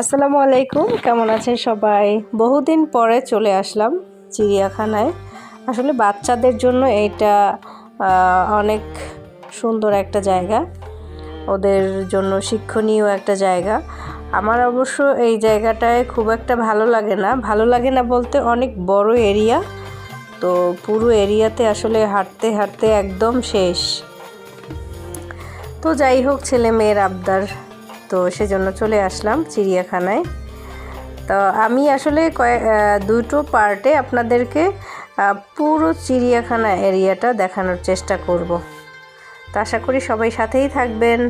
আসসালামু আলাইকুম, কেমন আছেন সবাই? বহুদিন পরে চলে আসলাম চিড়িয়াখানায়। আসলে বাচ্চাদের জন্য এটা অনেক সুন্দর একটা জায়গা। ওদের জন্য শিক্ষণীয় একটা জায়গা। আমার অবশ্য এই জায়গাটায় খুব একটা ভালো লাগে না। ভালো লাগে না বলতে অনেক বড় এরিয়া। তো পুরো এরিয়াতে আসলে হাঁটতে হাঁটতে একদম শেষ। তো যাই হোক ছেলে মেয়ের আবদার তো সেজন্য চলে আসলাম চিড়িয়াখানায়। তো আমি আসলে কয়েক দুটো পার্টে আপনাদেরকে পুরো চিড়িয়াখানা এরিয়াটা দেখানোর চেষ্টা করব। তো আশা করি সবাই সাথেই থাকবেন।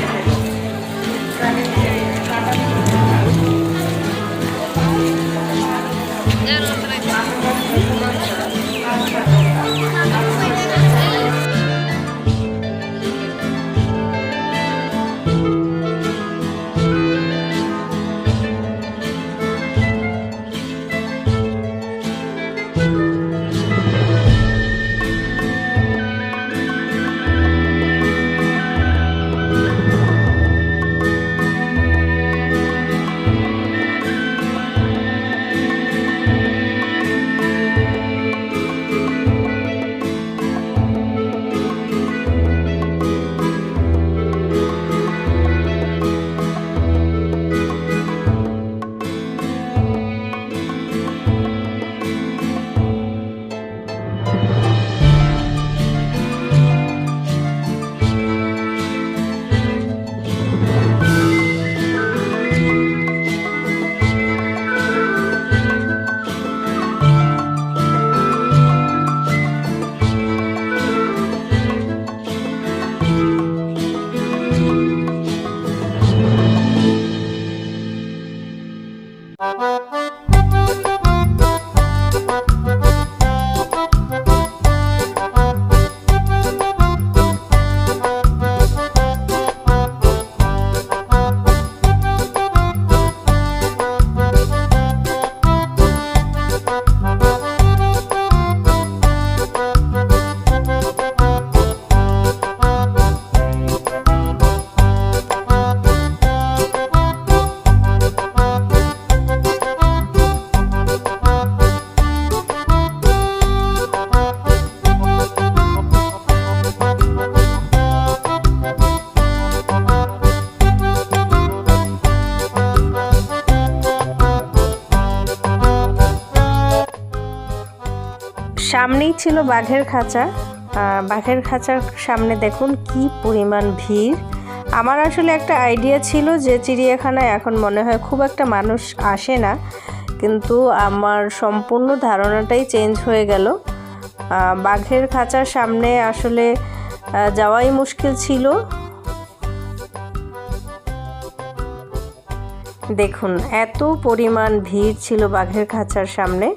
Gracias. ছিল বাঘের খাঁচা। বাঘের খাঁচার সামনে দেখুন কি পরিমাণ ভিড়। আমার আসলে একটা আইডিয়া ছিল যে চিড়িয়াখানায় এখন মনে হয় খুব একটা মানুষ আসে না। কিন্তু আমার সম্পূর্ণ ধারণাটাই চেঞ্জ হয়ে গেল। বাঘের খাঁচার সামনে আসলে যাওয়াই মুশকিল ছিল। দেখুন, এত পরিমাণ ভিড় ছিল বাঘের খাঁচার সামনে।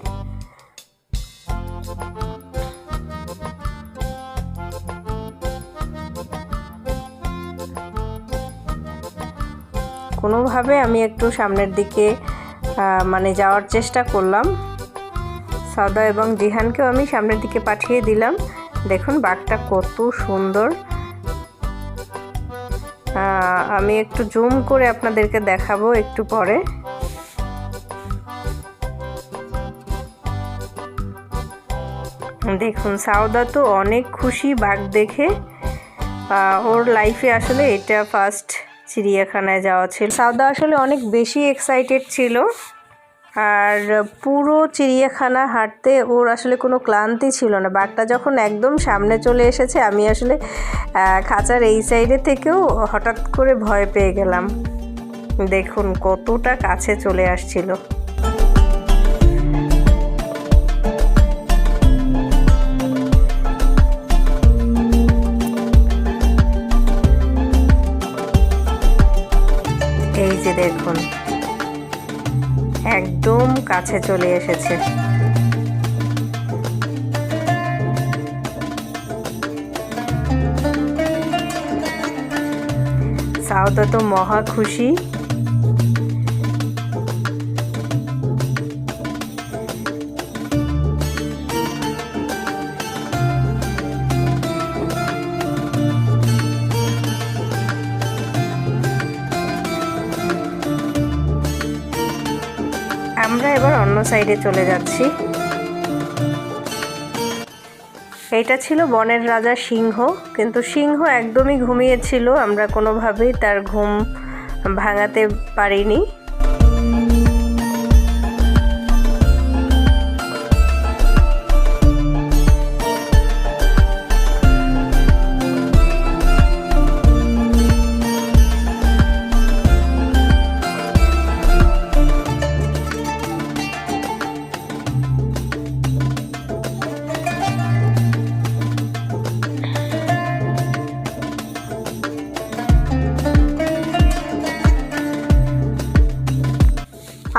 কোনোভাবে আমি একটু সামনের দিকে মানে যাওয়ার চেষ্টা করলাম। সাদা এবং জিহানকেও আমি সামনের দিকে পাঠিয়ে দিলাম। দেখুন, বাঘটা কত সুন্দর। আমি একটু জুম করে আপনাদেরকে দেখাবো একটু পরে। দেখুন, সাউদা তো অনেক খুশি বাঘ দেখে। ওর লাইফে আসলে এটা ফার্স্ট চিড়িয়াখানায় যাওয়া ছিল। সাউদা আসলে অনেক বেশি এক্সাইটেড ছিল। আর পুরো চিড়িয়াখানা হাঁটতে ওর আসলে কোনো ক্লান্তি ছিল না। বাঘটা যখন একদম সামনে চলে এসেছে, আমি আসলে খাঁচার এই সাইডে থেকেও হঠাৎ করে ভয় পেয়ে গেলাম। দেখুন কতটা কাছে চলে আসছিল। কাছে চলে এসেছে। সাউদা তো মহা খুশি। সাইডে চলে যাচ্ছি। এটা ছিল বনের রাজা সিংহ, কিন্তু সিংহ একদমই ঘুমিয়েছিল, আমরা কোনোভাবেই তার ঘুম ভাঙাতে পারিনি।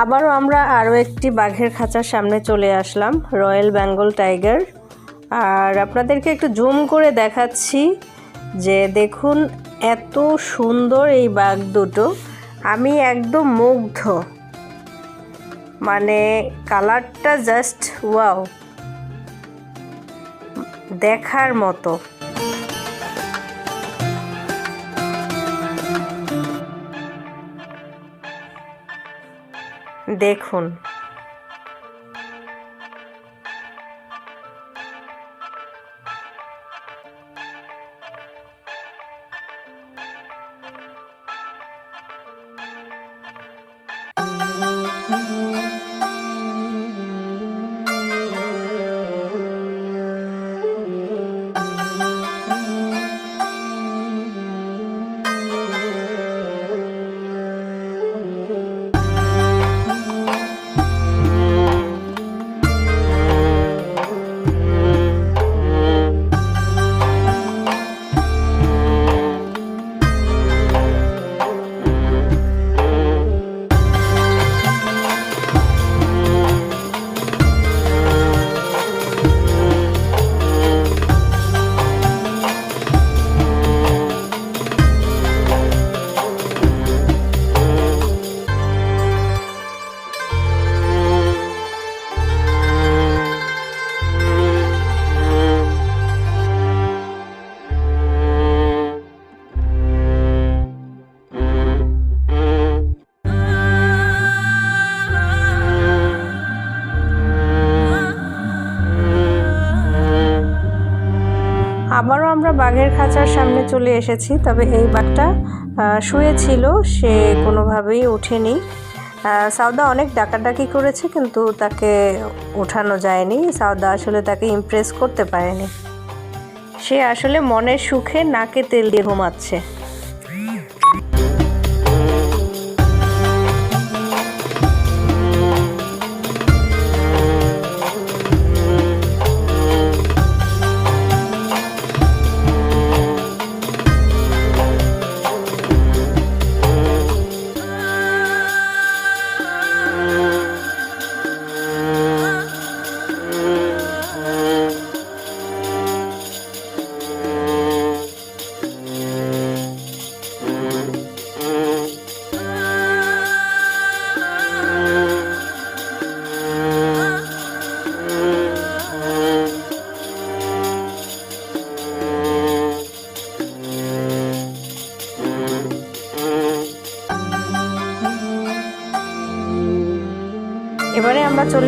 আবারও আমরা আরও একটি বাঘের খাঁচার সামনে চলে আসলাম, রয়্যাল বেঙ্গল টাইগার। আর আপনাদেরকে একটু জুম করে দেখাচ্ছি যে দেখুন এত সুন্দর এই বাঘ দুটো। আমি একদম মুগ্ধ। মানে কালারটা জাস্ট ওয়াও দেখার মতো। দেখুন। বাঘের খাঁচার সামনে চলে এসেছি, তবে এই বাঘটা শুয়েছিল, সে কোনোভাবেই ওঠেনি। সাউদা অনেক ডাকাডাকি করেছে, কিন্তু তাকে ওঠানো যায়নি। সাউদা আসলে তাকে ইমপ্রেস করতে পারেনি। সে আসলে মনের সুখে নাকে তেল দিয়ে ঘুমাচ্ছে।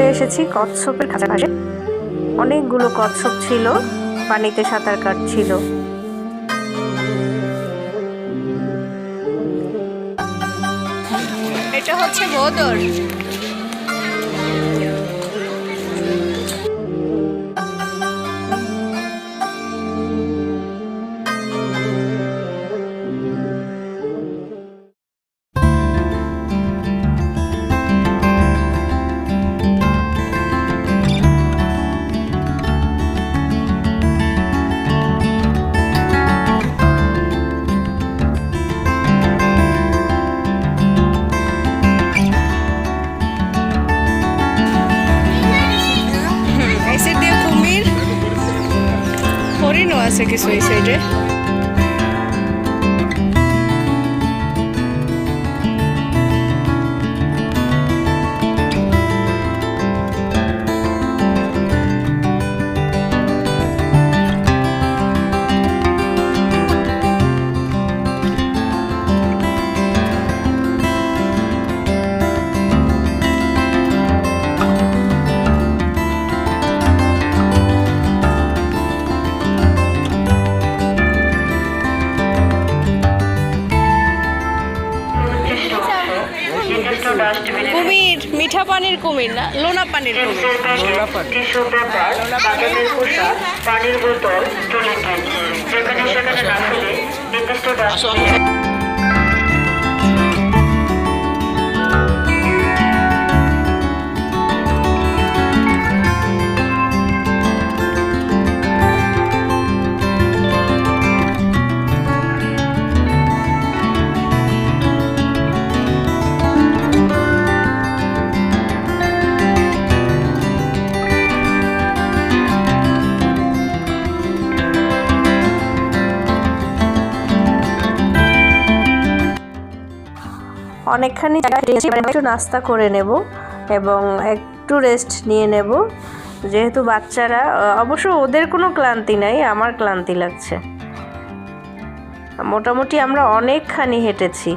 চলে এসেছি কচ্ছপের কাছাকাছি অনেকগুলো কচ্ছপ ছিল পানিতে সাঁতার কাটছিল। এটা হচ্ছে বদর। কিছু কুমির মিঠা পানির কুমির না লোনা পানির কুমির। টিস্যু পেপার খোসা পানির বোতল যেখানে সেখানে না ফেলে নির্দিষ্ট অনেকখানি একটু নাস্তা করে নেব এবং একটু রেস্ট নিয়ে নেব। যেহেতু বাচ্চারা অবশ্য ওদের কোনো ক্লান্তি নাই, আমার ক্লান্তি লাগছে। মোটামুটি আমরা অনেকখানি হেঁটেছি।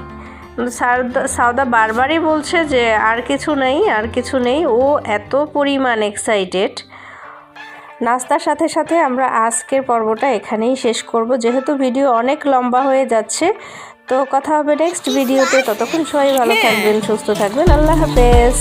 সাউদা- সাউদা বারবারই বলছে যে আর কিছু নেই, আর কিছু নেই। ও এত পরিমাণ এক্সাইটেড নাস্তার সাথে সাথে আমরা আজকের পর্বটা এখানেই শেষ করব। যেহেতু ভিডিও অনেক লম্বা হয়ে যাচ্ছে তো কথা হবে নেক্সট ভিডিওতে ততক্ষণ সবাই ভালো থাকবেন সুস্থ থাকবেন। আল্লাহ হাফেজ।